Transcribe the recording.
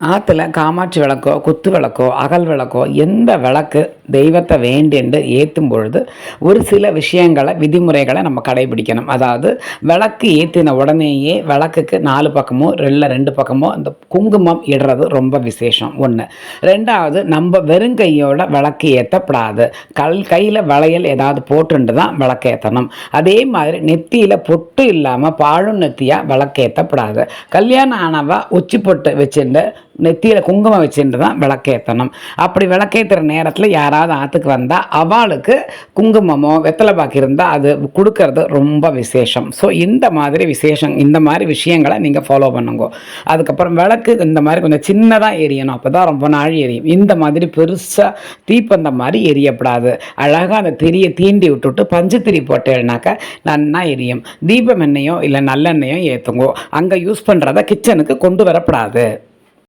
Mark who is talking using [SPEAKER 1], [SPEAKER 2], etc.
[SPEAKER 1] ஆற்றுல காமாட்சி விளக்கோ குத்து விளக்கோ அகல் விளக்கோ எந்த விளக்கு தெய்வத்தை வேண்டிண்டு ஏற்றும் பொழுது ஒரு சில விஷயங்களை விதிமுறைகளை நம்ம கடைபிடிக்கணும். அதாவது விளக்கு ஏற்றின உடனேயே விளக்குக்கு நாலு பக்கமோ ரெல்ல ரெண்டு பக்கமோ அந்த குங்குமம் இடுறது ரொம்ப விசேஷம். ஒன்று ரெண்டாவது நம்ம வெறுங்கையோட விளக்கு ஏற்றப்படாது கல் கையில் வளையல் ஏதாவது போட்டுண்டு தான் விளக்கு ஏற்றணும் அதே மாதிரி நெத்தியில் பொட்டு இல்லாமல் பாழும் நெத்தியாக விளக்கு ஏற்றப்படாது கல்யாணம் ஆனவா உச்சி பொட்டு வச்சுட்டு நெத்தியில் குங்குமம் வச்சுட்டு தான் விளக்கேற்றணும் அப்படி விளக்கேற்றுற நேரத்தில் யாராவது ஆற்றுக்கு வந்தால் அவளுக்கு குங்குமமோ வெத்தலை பாக்கு இருந்தால் அது கொடுக்கறது ரொம்ப விசேஷம். ஸோ இந்த மாதிரி விசேஷம் இந்த மாதிரி விஷயங்களை நீங்கள் ஃபாலோ பண்ணுங்க. அதுக்கப்புறம் விளக்கு இந்த மாதிரி கொஞ்சம் சின்னதாக எரியணும். அப்போ தான் ரொம்ப நாள் எரியும். இந்த மாதிரி பெருசாக தீப்பந்த மாதிரி எரியப்படாது. அழகாக அந்த திரியை தீண்டி விட்டுட்டு பஞ்சு திரி போட்டேன்னாக்கா நன்னா எரியும். தீபம் எண்ணெயோ இல்லை நல்லெண்ணெயோ ஏற்றுங்கோ அங்கே யூஸ் பண்ணுறத கிச்சனுக்கு கொண்டு வரப்படாது.